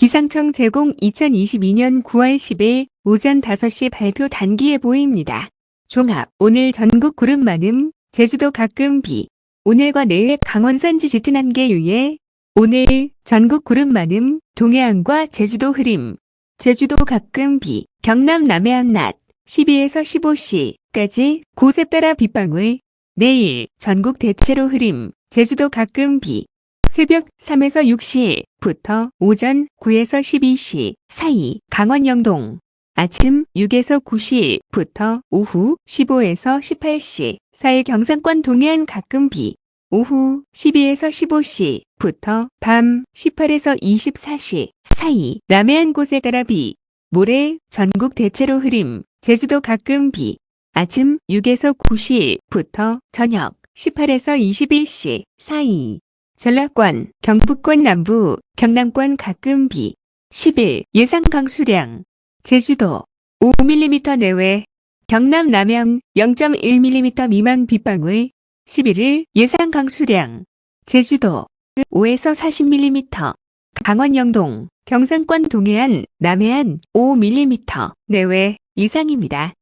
기상청 제공 2022년 9월 10일 오전 5시 발표 단기 예보입니다. 종합 오늘 전국 구름 많음 제주도 가끔 비 오늘과 내일 강원산 지짙은 한계 유예 오늘 전국 구름 많음 동해안과 제주도 흐림 제주도 가끔 비 경남 남해안 낮 12에서 15시까지 곳에 따라 빗방울 내일 전국 대체로 흐림 제주도 가끔 비 새벽 3에서 6시부터 오전 9에서 12시 사이 강원 영동. 아침 6에서 9시부터 오후 15에서 18시 사이 경상권 동해안 가끔 비. 오후 12에서 15시부터 밤 18에서 24시 사이 남해안 곳에 따라 비. 모레 전국 대체로 흐림 제주도 가끔 비. 아침 6에서 9시부터 저녁 18에서 21시 사이 전라권, 경북권 남부, 경남권 가끔 비 10일 예상 강수량 제주도 5mm 내외 경남 남양 0.1mm 미만 빗방울 11일 예상 강수량 제주도 5에서 40mm 강원 영동 경상권 동해안 남해안 5mm 내외 이상입니다.